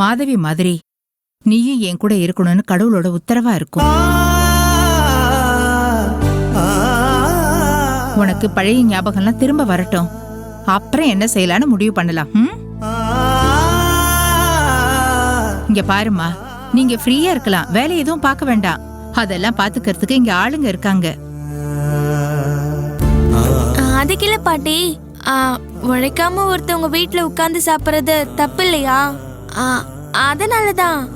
மாதவி மாதிரி நீயும் என் கூட இருக்கணும்னு கடவுளோட உத்தரவா இருக்கும். உனக்கு பழைய ஞாபகம்லாம் திரும்ப வரட்டும். அப்புறம் என்ன செய்யலாம்னு முடிவு பண்ணலாம் இங்க பாருமா நீங்க ஃப்ரீயா இருக்கலாம் வேலை எதுவும் பார்க்க வேண்டாம். அதெல்லாம் பாத்துக்கிறதுக்கு இங்க ஆளுங்க இருக்காங்க. அதுக்கு பாட்டி. ஆ, உழைக்காம ஒருத்தவங்க வீட்டுல உட்கார்ந்து சாப்பிடுறது தப்பு இல்லையா? அதனாலதான்.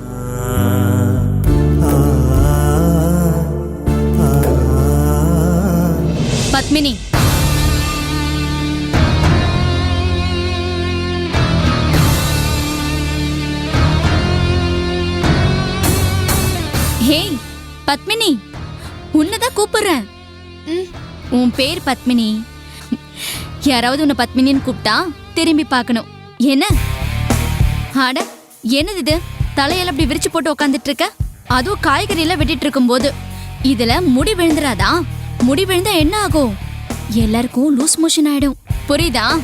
பத்மினி. ஹேய் பத்மினி. உன்னதான் கூப்பிடுறேன். ம். உன் பேர் பத்மினி. யாராவது உன்னை பத்மினின்னு கூப்பிட்டா திரும்பி பார்க்கணும். என்ன? அட என்னது இது? தலையெல்லாம் அப்படி விரிச்சு போட்டு உட்காந்துட்டு இருக்க அதுவும் காய்கறி எல்லாம் வெட்டிட்டு இருக்கும்போது இதுல முடி விழுந்துராதா? முடி விழுந்தா என்ன ஆகும்? எல்லாருக்கும் லூஸ் மோஷன் ஆயிடும். புரியுதா?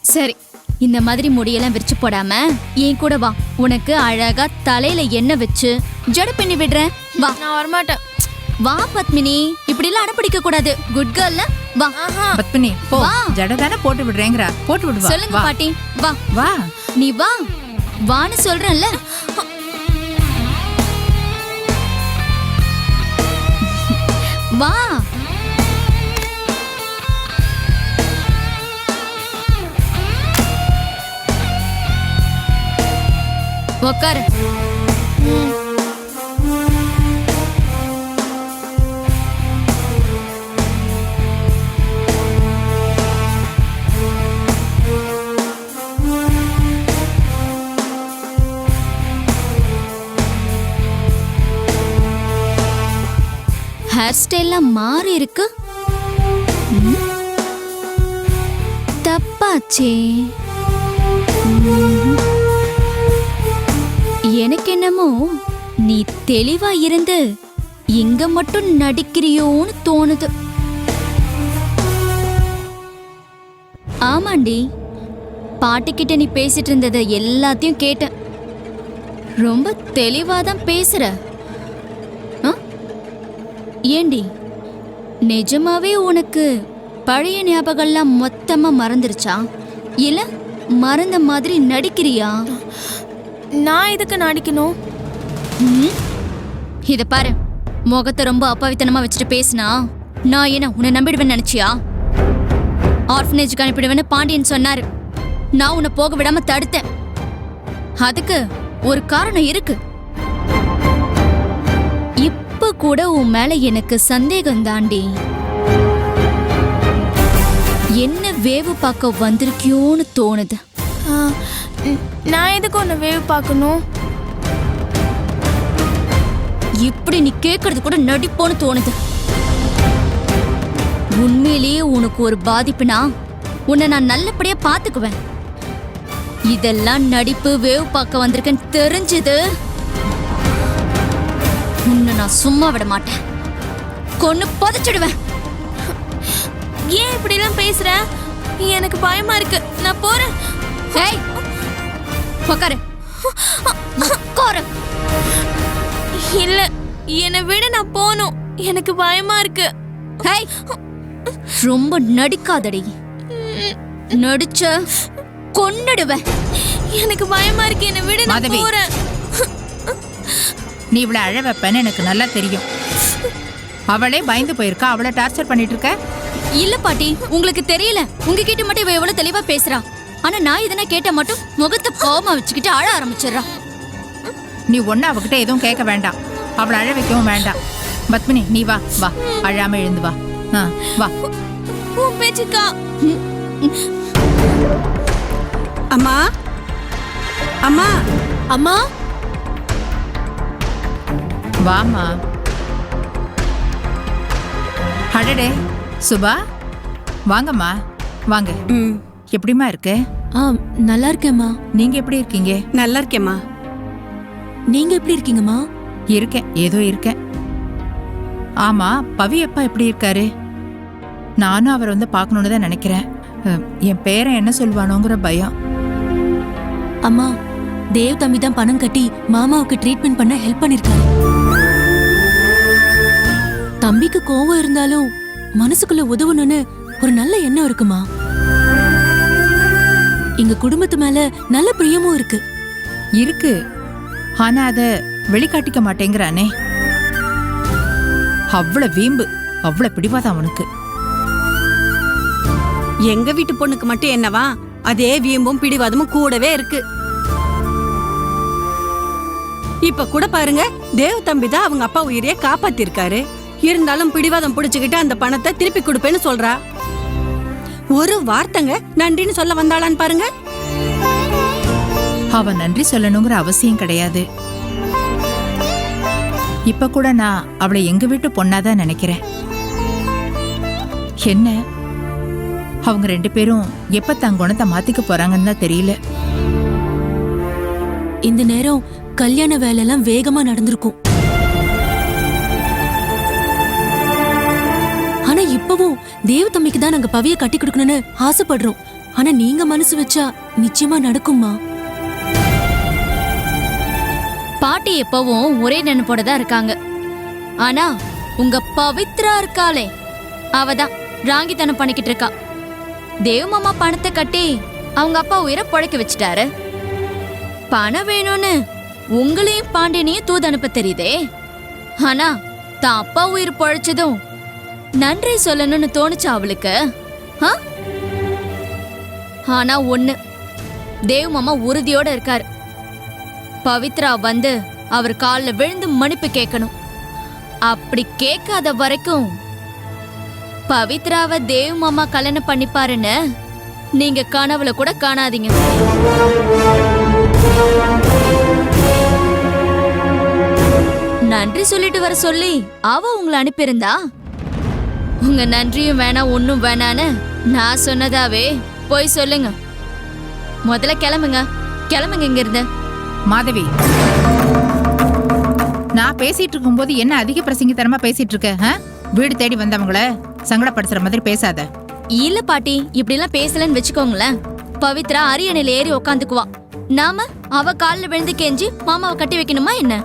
சரி இந்த மாதிரி முடியெல்லாம் விரிச்சு போடாம என் கூட வா. உனக்கு அழகா தலையில எண்ணெய் வச்சு ஜட பின்னி விடுறேன். வா. நான் வரமாட்டேன். வா பத்மினி. இப்படி எல்லாம் அடம்பிடிக்க கூடாது. குட் கேர்ள்ல வா. ஆஹா. பத்மினி போ. வா. ஜட தானே போட்டு விடுறேங்கிறா. போட்டு விடுவா சொல்லுங்க பாட்டி. வா. வா. நீ வா. வான்னு சொல்றேன்ல. வா. உக்காரு. ஹேர் ஸ்டைல்லாம் மாறி இருக்கு. தப்பாச்சே. எனக்கு என்னமோ நீ தெளிவா இருந்து இங்க மட்டும் நடிக்கிறியோன்னு தோணுது. ஆமாண்டி. பாட்டுக்கிட்ட நீ பேசிட்டு இருந்ததை எல்லாத்தையும் கேட்டேன். ரொம்ப தெளிவாதான் பேசுற. ஏண்டி? நிஜமாவே உனக்கு பழைய ஞாபகம்லாம் மொத்தமா மறந்துருச்சா? இல்ல மறந்த மாதிரி நடிக்கிறியா? நான் எதுக்கு நடிக்கணும்? இத பாரு. முகத்தை ரொம்ப அப்பாவித்தனமா வச்சுட்டு பேசினா நான் என்ன உன்னை நம்பிடுவேன்னு நினைச்சியா? ஆர்ஃபனேஜுக்கு அனுப்பிடுவேன்னு பாண்டியன் சொன்னாரு. நான் உன்னை போக விடாம தடுத்தேன். அதுக்கு ஒரு காரணம் இருக்கு. இப்ப கூட உன் மேல எனக்கு சந்தேகம் தாண்டி. என்ன வேவு பார்க்க வந்திருக்கியோன்னு தோணுது. நான் எதுக்கு உன்னை வேவு பார்க்கணும்? இப்படி நீ கேக்குறது கூட நடிப்போன்னு தோணுது. உண்மையிலேயே உனக்கு ஒரு பாதிப்புனா உன்னை நான் நல்லபடியா பாத்துக்குவேன் இதெல்லாம் நடிப்பு வேவு பார்க்க வந்திருக்கேன்னு தெரிஞ்சது. நான் சும்மா விட மாட்டேன். கொன்னு புதைச்சிடுவேன். ஏன் இப்படி எல்லாம் பேசுற? எனக்கு பயமா இருக்கு. நான் போறேன். ஏய் உக்காரு. உக்காரு. இல்ல என்னை விட நான் போகணும். எனக்கு பயமா இருக்கு. ஏய் ரொம்ப நடிக்காதடி. நடிச்ச கொன்னுடுவேன். எனக்கு பயமா இருக்கு. என்னை விட நான். போறேன். நீ இவ்வளவு அழ வைப்பேன்னு எனக்கு நல்லா தெரியும். அவளே பயந்து போயிருக்கா. அவளை டார்ச்சர் பண்ணிட்டு இருக்க இல்ல பாட்டி உங்களுக்கு தெரியல. உங்ககிட்ட மட்டும் இவ எவ்வளவு தெளிவா பேசுறா. ஆனா நான் இதனா கேட்ட மட்டும் முகத்தை கோவமா வச்சுக்கிட்டு அழ ஆரம்பிச்சிடுறா. நீ ஒண்ணு அவகிட்ட எதுவும் கேட்க வேண்டாம். அவளை அழ வைக்கவும் வேண்டாம். பத்மினி நீ வா வா. அழாம எழுந்து வா. ஆ, வா. பேச்சுக்கா. அம்மா? அம்மா? அம்மா? வாம்மா அடடே சுபா. வாங்கம்மா. வாங்க. ம். எப்படிம்மா இருக்கு? ஆ நல்லா இருக்கேம்மா. நீங்க எப்படி இருக்கீங்க? நல்லா இருக்கேம்மா. நீங்க எப்படி இருக்கீங்கம்மா? இருக்கேன். ஏதோ இருக்கேன். ஆமா பவி அப்பா எப்படி இருக்காரு? நானும் அவர் வந்து பார்க்கணுன்னு தான் நினைக்கிறேன். அஹ், என் பேரன் என்ன சொல்வானோங்கிற பயம். அம்மா தேவ் தம்பி தான் பணம் கட்டி மாமாவுக்கு ட்ரீட்மெண்ட் பண்ண ஹெல்ப் பண்ணிருக்காரு. தம்பிக்கு கோவம் இருந்தாலும் மனசுக்குள்ள உதவணும்னு ஒரு நல்ல எண்ணம் இருக்குமா? எங்க குடும்பத்து மேல நல்ல பிரியமும் இருக்கு. இருக்கு. ஆனா அத வெளிக்காட்டிக்க மாட்டேங்கிறானே. அவ்வளவு வீம்பு அவ்வளவு பிடிவாதம் அவனுக்கு. எங்க வீட்டு பொண்ணுக்கு மட்டும் என்னவா? அதே வீம்பும் பிடிவாதமும் கூடவே இருக்கு. இப்ப கூட பாருங்க தேவ் தம்பி தான் அவங்க அப்பா உயிரையே காப்பாத்திருக்காரு. இருந்தாலும் பிடிவாதம் பிடிச்சுக்கிட்டு அந்த பணத்தை திருப்பி கொடுப்பேன்னு சொல்றா. ஒரு வார்த்தைங்க நன்றின்னு சொல்ல வந்தாளான்னு பாருங்க. அவ நன்றி சொல்லணுங்கிற அவசியம் கிடையாது. இப்ப கூட நான் அவளை எங்க வீட்டு பொண்ணாதான் நினைக்கிறேன். என்ன? அவங்க ரெண்டு பேரும் எப்ப தன் குணத்தை மாத்திக்க போறாங்கன்னு தான் தெரியல. இந்த நேரம் கல்யாண வேலை எல்லாம் வேகமா நடந்திருக்கும். ஆனா தேவ தம்பிக்கு தான் நாங்க பவிய கட்டி கொடுக்கணும்னு ஆசைப்படுறோம். ஆனா நீங்க மனசு வச்சா நிச்சயமா நடக்குமா பாட்டி எப்பவும் ஒரே நினைப்போட தான் இருக்காங்க. ஆனா உங்க பவித்ரா இருக்காளே. அவதான் ராங்கித்தனம் பண்ணிக்கிட்டு இருக்கா. தேவமாமா பணத்தை கட்டி அவங்க அப்பா உயிரை புழைக்க வச்சுட்டாரு. பணம் வேணும்னு உங்களையும் பாண்டியனையும் தூது அனுப்ப தெரியுதே. ஆனா தான் அப்பா உயிர் பொழைச்சதும் நன்றி சொல்லணும்னு தோணுச்சா அவளுக்கு? ஆ? ஆனா ஒண்ணு. தேவ் மாமா உறுதியோட இருக்காரு. பவித்ரா வந்து அவர் காலில் விழுந்து மன்னிப்பு கேட்கணும் அப்படி கேட்காத வரைக்கும் பவித்ராவை தேவ் மாமா கல்யாணம் பண்ணிப்பாருன்னு நீங்க கனவுல கூட காணாதீங்க. நன்றி சொல்லிட்டு வர சொல்லி அவ உங்களை அனுப்பியிருந்தா? உங்க நன்றியும் வேணாம் ஒன்னும் வேணான்னு நான் சொன்னதாவே. போய் சொல்லுங்க. முதல்ல கிளம்புங்க. கிளம்புங்க இங்க இருந்து மாதவி. நான் பேசிட்டு இருக்கும்போது என்ன அதிக பிரசங்கித்தனமா பேசிட்டு இருக்க? வீடு தேடி வந்தவங்கள சங்கடப்படுத்துற மாதிரி பேசாத. இல்ல பாட்டி இப்படி எல்லாம் பேசலன்னு வச்சுக்கோங்களேன். பவித்ரா அரியணையில ஏறி உக்காந்துக்குவா. நாம அவ கால்ல விழுந்து கெஞ்சி மாமாவை கட்டி வைக்கணுமா என்ன?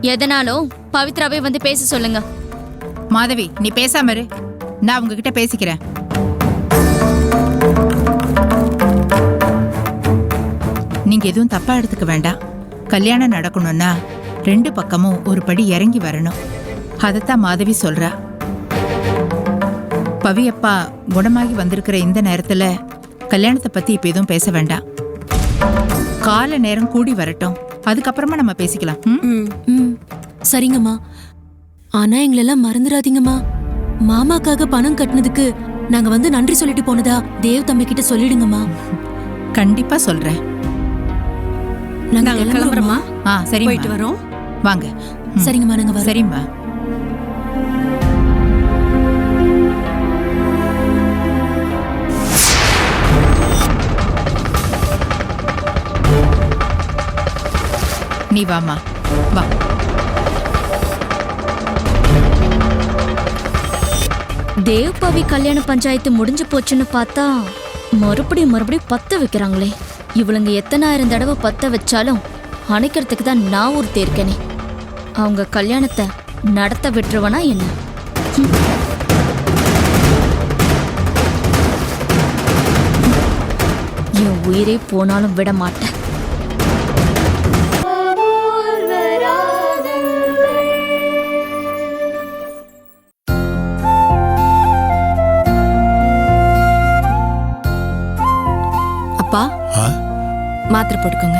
எதனாலும் பவித்ராவே வந்து பேச சொல்லுங்க. மாதவி நீ பேசாம இரு. நான் உங்ககிட்ட பேசிக்கிறேன். நீங்க எதுவும் தப்பா எடுத்துக்க வேண்டாம். கல்யாணம் நடக்கணும்னா ரெண்டு பக்கமும் ஒரு படி இறங்கி வரணும். அதைத்தான் மாதவி சொல்றா. பவியப்பா குணமாகி வந்திருக்கிற இந்த நேரத்துல கல்யாணத்தை பத்தி இப்ப எதுவும் பேச வேண்டாம். கால நேரம் கூடி வரட்டும். அதுக்கப்புறமா நம்ம பேசிக்கலாம். ம்? ம் ம். சரிங்கம்மா. ஆனா எங்களெல்லாம் மறந்துடாதீங்கம்மா மாமாக்காக பணம் கட்டினதுக்கு நாங்க வந்து நன்றி சொல்லிட்டு போனதா தேவ் தம்பி கிட்ட சொல்லிடுங்கம்மா. கண்டிப்பா சொல்றேன். நாங்க கிளம்புறோமா? ஆ சரி போயிட்டு வரோம். வாங்க. சரிங்கம்மா நாங்க சரிம்மா. நீ வாமா வா. தேவ் பவி கல்யாண பஞ்சாயத்து முடிஞ்சு போச்சுன்னு பார்த்தா மறுபடியும் மறுபடியும் பத்த வைக்கிறாங்களே. இவளுங்க எத்தனாயிரம் தடவை பத்த வச்சாலும் அணைக்கிறதுக்கு தான் நான் ஒருத்தி இருக்கேனே அவங்க கல்யாணத்தை நடத்த விட்டுருவனா என்ன? என் உயிரே போனாலும் விட மாட்டேன் அப்பா. மாத்திரை போட்டுக்கோங்க.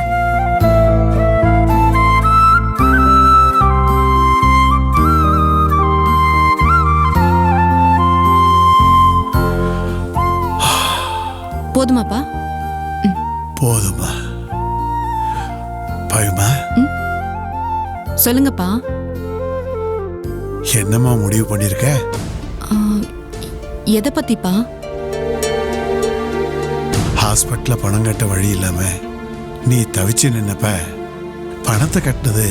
போதுமாப்பா? போதுமா. பவிமா? சொல்லுங்கப்பா. என்னம்மா முடிவு பண்ணிருக்க எதை பத்திப்பா? ஹாஸ்பிட்டலில் பணம் கட்ட வழி இல்லாமல் நீ தவிச்சு நின்னப்ப பணத்தை கட்டினது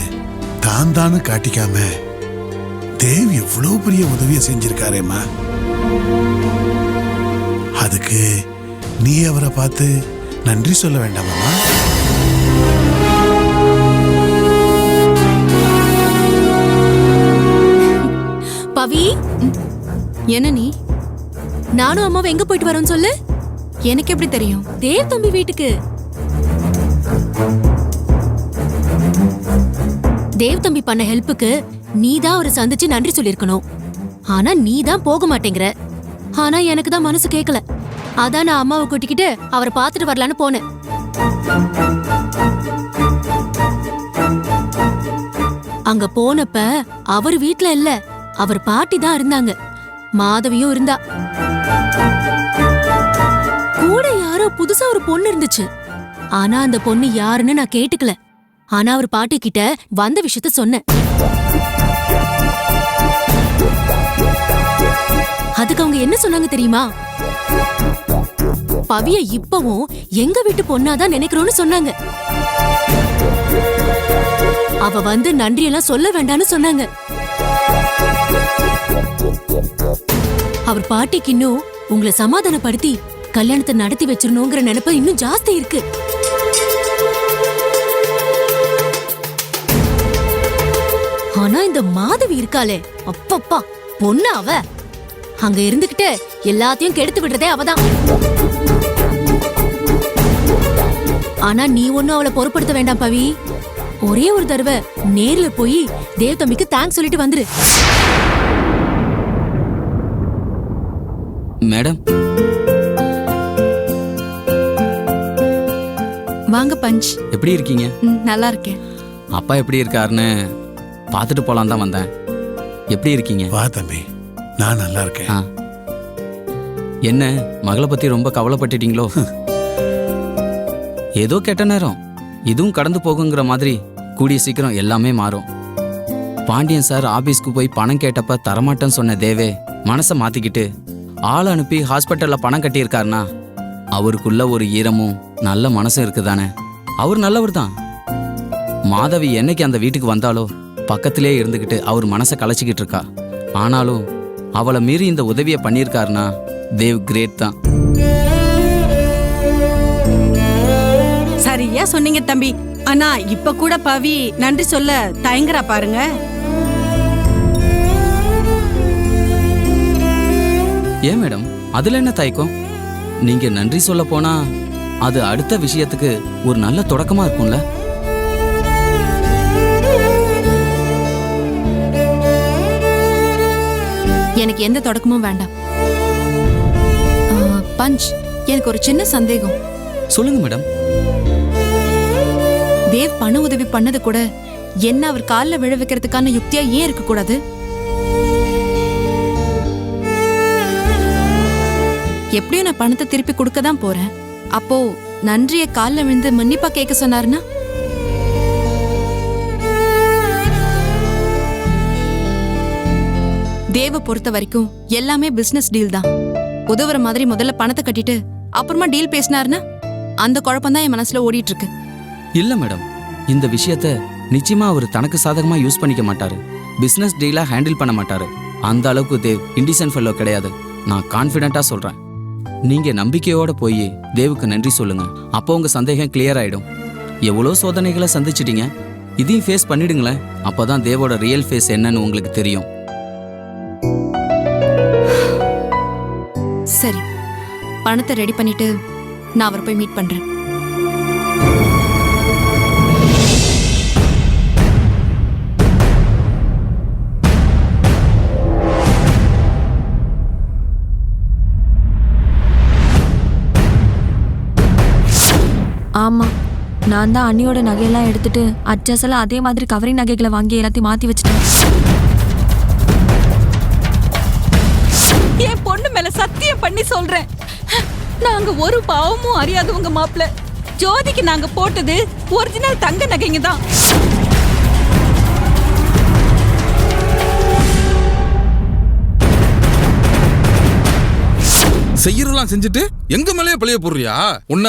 தான் தானு காட்டிக்காம தேவ் எவ்வளோ பெரிய உதவியை செஞ்சிருக்காரேம்மா. அதுக்கு நீ அவரை பார்த்து நன்றி சொல்ல வேண்டாமா பவி என்ன நீ? நானும் அம்மாவை எங்க போயிட்டு வரோன்னு சொல்லு. எனக்கு எப்படி தெரியும்? தேவ் தம்பி வீட்டுக்கு. தேவ் தம்பி பண்ண ஹெல்ப்புக்கு நீ தான் அவரை சந்திச்சு நன்றி சொல்லியிருக்கணும். ஆனா நீ தான் போக மாட்டேங்கிற. ஆனா எனக்கு தான் மனசு கேட்கல அதான் நான் அம்மாவை கூட்டிக்கிட்டு அவரை பார்த்துட்டு வரலான்னு போனேன். அங்க போனப்ப அவர் வீட்ல இல்ல. அவர் பாட்டி தான் இருந்தாங்க. மாதவியும் இருந்தா. யாரோ புதுசா ஒரு பொண்ணு இருந்துச்சு. ஆனா அந்த பொண்ணு யாருன்னு நான் கேட்டுக்கல. ஆனா அவர் பாட்டி கிட்ட வந்த விஷயத்த சொன்னேன். அதுக்கு அவங்க என்ன சொன்னாங்க தெரியுமா? பவிய இப்பவும் எங்க வீட்டு பொண்ணாதான் நினைக்கிறோம்னு சொன்னாங்க. அவ வந்து நன்றி எல்லாம் சொல்ல வேண்டாம்னு சொன்னாங்க. அவர் பாட்டிக்கு இன்னும் உங்களை சமாதானப்படுத்தி கல்யாணத்தை நடத்தி வச்சிடணுங்கிற நினைப்பு இன்னும் ஜாஸ்தி இருக்கு. ஆனா இந்த மாதவி இருக்காளே அப்பப்பா பொண்ணு அவ. அங்க இருந்துகிட்டு எல்லாத்தையும் கெடுத்து விடுறதே அவதான். ஆனா நீ ஒண்ணும் அவளை பொருட்படுத்த வேண்டாம் பவி. ஒரே ஒரு தடவை நேர்ல போய் தேவ் தம்பிக்கு தேங்க்ஸ் சொல்லிட்டு வந்துரு. மேடம் வாங்க பஞ்ச். எப்படி இருக்கீங்க? ம், நல்லா இருக்கேன். அப்பா எப்படி இருக்காருன்னு பார்த்துட்டு போலாம் தான் வந்தேன். எப்படி இருக்கீங்க? வா தம்பி. நான் நல்லா இருக்கேன். ஆ. என்ன மகளை பத்தி ரொம்ப கவலைப்பட்டுட்டீங்களோ? ஏதோ கெட்ட நேரம். இதுவும் கடந்து போகுங்கிற மாதிரி. கூடிய சீக்கிரம் எல்லாமே மாறும். பாண்டியன் சார் ஆபீஸ்க்கு போய் பணம் கேட்டப்ப தரமாட்டேன்னு சொன்ன தேவே மனசை மாத்திக்கிட்டு ஆள் அனுப்பி ஹாஸ்பிட்டல்ல பணம் கட்டியிருக்காருனா அவருக்குள்ள ஒரு ஈரமும் நல்ல மனசும் இருக்குதானே? அவர் நல்லவர் தான். மாதவி என்னைக்கு அந்த வீட்டுக்கு வந்தாலோ பக்கத்திலே இருந்துக்கிட்டு அவர் மனசை கலைச்சிக்கிட்டு இருக்கா. ஆனாலும் அவளை மீறி இந்த உதவியை பண்ணியிருக்காருனா தேவ் கிரேட் தான். சரியா சொன்னீங்க தம்பி. ஆனா இப்ப கூட பவி நன்றி சொல்ல தயங்குறா பாருங்க. ஏன் மேடம்? அதுல என்ன தயக்கம்? நீங்க நன்றி சொல்ல போனா அது அடுத்த விஷயத்துக்கு ஒரு நல்ல தொடக்கமா இருக்கும்ல? எனக்கு எந்த தொடக்கமும் வேண்டாம். பஞ்ச் எனக்கு ஒரு சின்ன சந்தேகம். சொல்லுங்க மேடம். தேவ் பண உதவி பண்ணது கூட என்ன அவர் காலில் விழ வைக்கிறதுக்கான யுக்தியா ஏன் இருக்க எப்படியும் நான் பணத்தை திருப்பி கொடுக்க தான் போறேன். அப்போ நன்றிய காலில் விழுந்து மன்னிப்பா கேட்க சொன்னாருன்னா? தேவ பொறுத்த வரைக்கும் எல்லாமே பிசினஸ் டீல் தான். உதவுற மாதிரி முதல்ல பணத்தை கட்டிட்டு அப்புறமா டீல் பேசினாருன்னா அந்த குழப்பம் தான் என் மனசுல ஓடிட்டு இருக்கு இல்ல மேடம். இந்த விஷயத்த நிச்சயமா அவர் தனக்கு சாதகமா யூஸ் பண்ணிக்க மாட்டாரு. பிசினஸ் டீலா ஹேண்டில் பண்ண மாட்டாரு. அந்த அளவுக்கு தேவ் இண்டிசன் ஃபெல்லோ கிடையாது. நான் கான்ஃபிடென்ட்டா சொல்றேன். நீங்க நம்பிக்கையோட போய் தேவுக்கு நன்றி சொல்லுங்க. அப்போ உங்க சந்தேகம் கிளியர் ஆயிடும். எவ்வளோ சோதனைகளை சந்திச்சிட்டீங்க? இதையும் ஃபேஸ் பண்ணிடுங்களேன். அப்பதான் தேவோட ரியல் ஃபேஸ் என்னன்னு உங்களுக்கு தெரியும். சரி. பணத்தை ரெடி பண்ணிட்டு நான் அவரை போய் மீட் பண்றேன். ஆமா. நான் தான் அண்ணியோட நகையெல்லாம் எடுத்துட்டு அச்சசல அதே மாதிரி கவரிங் நகைகளை வாங்கி எல்லாத்தையும் மாத்தி வச்சுட்டேன். என் பொண்ணு மேல சத்தியம் பண்ணி சொல்றேன். நாங்க ஒரு பாவமும் அறியாதவங்க மாப்பிள ஜோதிக்கு நாங்க போட்டது ஒரிஜினல் தங்க நகைங்க தான். செய்யறதெல்லாம் செஞ்சுட்டு எங்க மேலயே பழைய போடுறியா? உன்ன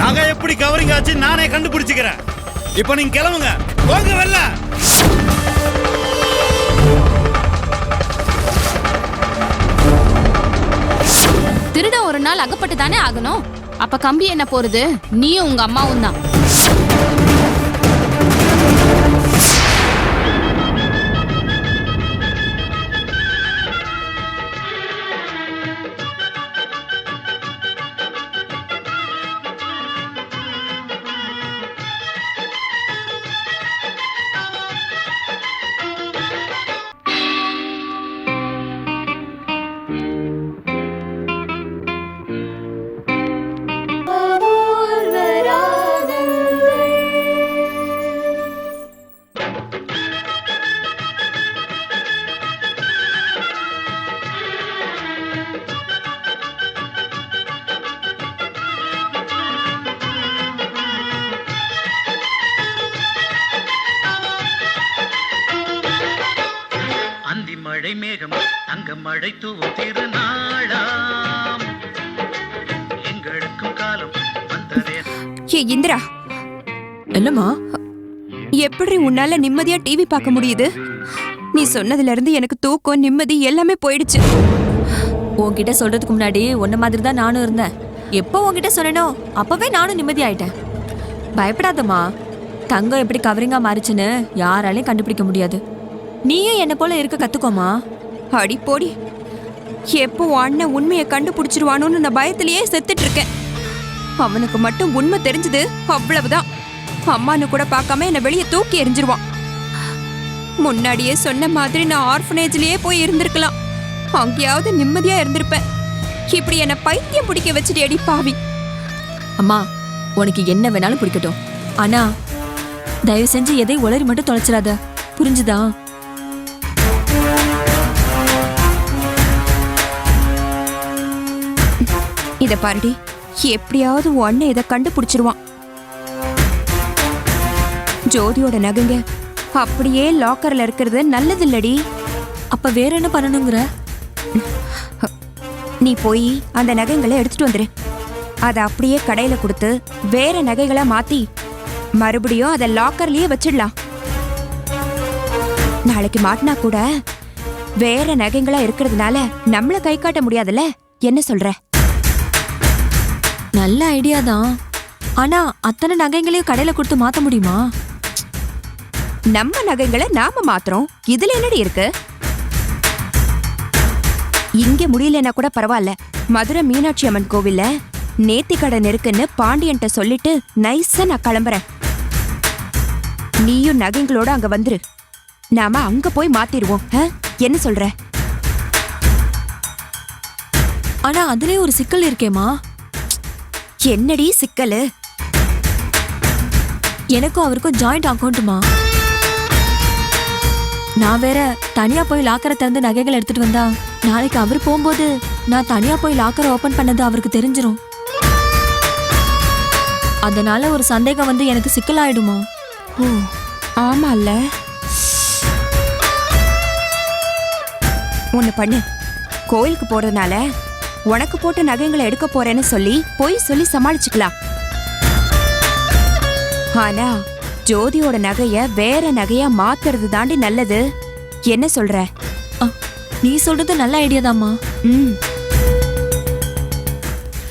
நகை எப்படி கவரிங் ஆச்சு நானே கண்டுபிடிச்சுக்கிறேன். இப்போ நீங்க கிளம்புங்க. போங்க வெளில. திருட ஒரு நாள் அகப்பட்டு தானே ஆகணும்? அப்ப கம்பி என்ன போறது? நீயும் உங்க அம்மாவும் தான். மேகம் தங்க மழை தூவும் திருநாளாம். எங்களுக்கும் காலம் வந்ததே. ஏ இந்திரா. என்னம்மா? எப்படி உன்னால நிம்மதியா டிவி பார்க்க முடியுது? நீ சொன்னதுல இருந்து எனக்கு தூக்கம் நிம்மதி எல்லாமே போயிடுச்சு. உன்கிட்ட சொல்றதுக்கு முன்னாடி உன்ன மாதிரி தான் நானும் இருந்தேன். எப்போ உன்கிட்ட சொன்னனோ அப்பவே நானும் நிம்மதி ஆயிட்டேன். பயப்படாதம்மா. தங்கம் எப்படி கவரிங்கா மாறிச்சுன்னு யாராலையும் கண்டுபிடிக்க முடியாது. நீயும் என்ன போல இருக்க கத்துக்கோமா அடிப்போடி எப்போ அண்ணன் உண்மையை கண்டுபிடிச்சிருவானோன்னு நான் பயத்திலேயே செத்துட்டு இருக்கேன் அவனுக்கு மட்டும் உண்மை தெரிஞ்சது அவ்வளவுதான். அம்மானு கூட பார்க்காம என்னை வெளியே தூக்கி எரிஞ்சிருவான் முன்னாடியே சொன்ன மாதிரி நான் ஆர்ஃபனேஜ்லயே போய் இருந்திருக்கலாம். அங்கேயாவது நிம்மதியா இருந்திருப்பேன். இப்படி என்னை பைத்தியம் பிடிக்க வச்சுட்டு அடி பாவி. அம்மா உனக்கு என்ன வேணாலும் பிடிக்கட்டும். ஆனா தயவு செஞ்சு எதை உளறி மட்டும் தொலைச்சிடாத. புரிஞ்சுதா? இத பாருடி. எப்படியாவது உன்னை இதை கண்டுபிடிச்சிருவான். ஜோதியோட நகைங்க அப்படியே லாக்கர்ல இருக்கிறது நல்லதில்லடி. அப்ப வேற என்ன பண்ணணுங்கிற? நீ போய் அந்த நகைங்களை எடுத்துட்டு வந்துரு. அதை அப்படியே கடையில கொடுத்து வேற நகைகளை மாத்தி மறுபடியும் அதை லாக்கர்லயே வச்சிடலாம். நாளைக்கு மாட்டினா கூட வேற நகைங்களா இருக்கிறதுனால நம்மள கை காட்ட முடியாதுல்ல? என்ன சொல்ற? நல்ல ஐடியா தான். ஆனா அத்தனை நகைங்களையும் கடையில கொடுத்து மாத்த முடியுமா? நம்ம நகைங்களை நாம மாத்துறோம். இதுல என்னடி இருக்கு? இங்க முடியலன்னா கூட பரவாயில்ல. மதுரை மீனாட்சி அம்மன் கோவில்ல நேத்தி கடன் இருக்குன்னு பாண்டியன்ட்ட சொல்லிட்டு நைஸா நான் கிளம்புறேன். நீயும் நகைங்களோட அங்க வந்துரு. நாம அங்க போய் மாத்திடுவோம். என்ன சொல்ற? ஆனா அதுலயே ஒரு சிக்கல் இருக்கேமா என்னடி சிக்கலு? எனக்கும் அவருக்கும் ஜாயிண்ட் அக்கௌண்ட்டுமா நான் வேற தனியா போய் லாக்கரை திறந்து நகைகள் எடுத்துட்டு வந்தா நாளைக்கு அவர் போகும்போது நான் தனியா போய் லாக்கரை ஓபன் பண்ணது அவருக்கு தெரிஞ்சிரும். அதனால ஒரு சந்தேகம் வந்து எனக்கு சிக்கலாயிடுமா? ஓ ஆமால்ல. ஒண்ணு பண்ணு. கோயிலுக்கு போறதுனால உனக்கு போட்ட நகைங்களை எடுக்க போறேன்னு சொல்லி போய் சொல்லி சமாளிச்சுக்கலாம். ஆனா ஜோதியோட நகைய வேற நகையா மாத்துறது தாண்டி நல்லது. என்ன சொல்ற? நீ சொல்றது நல்ல ஐடியா தாம்மா. ம்.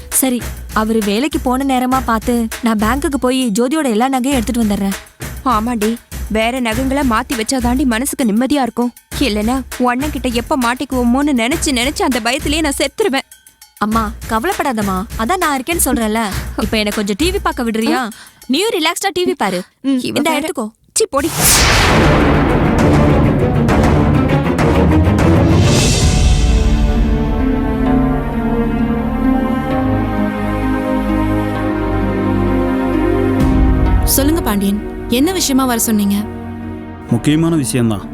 சரி அவர் வேலைக்கு போன நேரமா பார்த்து நான் பேங்க்குக்கு போய் ஜோதியோட எல்லா நகையும் எடுத்துட்டு வந்துடுறேன். ஆமாண்டி வேற நகைங்களை மாத்தி வச்சாதாண்டி மனசுக்கு நிம்மதியா இருக்கும். இல்லைன்னா உன் அண்ணன் கிட்ட எப்ப மாட்டிக்குவோமோன்னு நினைச்சு நினைச்சு அந்த பயத்திலேயே நான் செத்துருவேன். அம்மா கவலைப்படாதம்மா. அதான் நான் இருக்கேன்னு சொல்றேன்ல. இப்போ எனக்கு கொஞ்சம் டிவி பார்க்க விடுறியா? நீயும் ரிலாக்ஸ்டா டிவி பாரு. இந்த எடுத்துக்கோ. சி பொடி. சொல்லுங்க பாண்டியன் என்ன விஷயமா வர சொன்னீங்க? முக்கியமான விஷயம்தான்.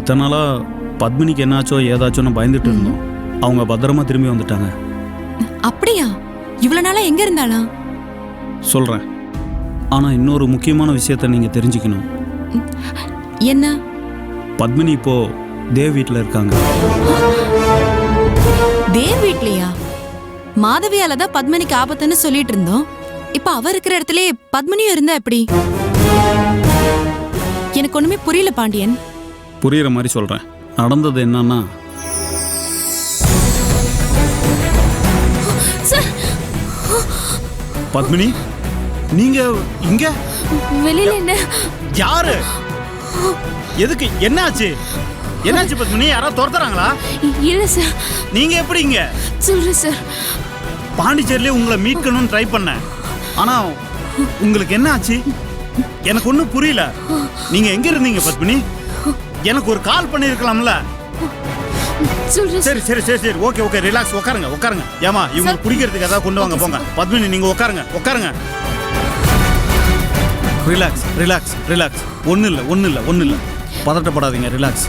இத்தனை நாளாக பத்மினிக்கு என்னாச்சோ ஏதாச்சோன்னு பயந்துட்டு இருந்தோம். அவங்க பத்திரமா திரும்பி வந்துட்டாங்க. அப்படியா? இவ்வளவு நாளா எங்க இருந்தாளா? சொல்கிறேன் ஆனால் இன்னொரு முக்கியமான விஷயத்த நீங்கள் தெரிஞ்சுக்கணும். என்ன? பத்மினி இப்போ தேவ் வீட்டில் இருக்காங்க. தேவ் வீட்லயா? மாதவியால தான் பத்மினிக்கு ஆபத்துன்னு சொல்லிட்டு இருந்தோம். இப்ப அவ இருக்கிற இடத்துல பத்மினியும் இருந்தா எப்படி? எனக்கு ஒண்ணுமே புரியல பாண்டியன். புரியுற மாதிரி சொல்கிறேன் நடந்தது என்னன்னா பத்மினி நீங்க இங்க? வெளியில என்ன? யாரு? எதுக்கு என்னாச்சு? என்னாச்சு பத்மினி? யாராவது துரத்துறாங்களா? இல்ல சார். நீங்க எப்படி இங்க? சொல்றேன் சார். பாண்டிச்சேரியிலே உங்களை மீட்கணும்னு ட்ரை பண்ணேன். ஆனா உங்களுக்கு என்ன ஆச்சு எனக்கு ஒன்றும் புரியல. நீங்க எங்க இருந்தீங்க பத்மினி? எனக்கு ஒரு கால் பண்ணியிருக்கலாம்ல சொல்றேன் சரி சரி சரி சரி ஓகே ஓகே. ரிலாக்ஸ் உட்காருங்க உட்காருங்க ஏமா இவங்க குடிக்கிறதுக்கு ஏதாவது கொண்டு வாங்க போங்க. பத்மினி நீங்க உட்காருங்க உட்காருங்க ரிலாக்ஸ் ரிலாக்ஸ் ரிலாக்ஸ் ஒன்றும் இல்லை ஒன்றும் இல்லை ஒன்றும் இல்லை பதட்டப்படாதீங்க ரிலாக்ஸ்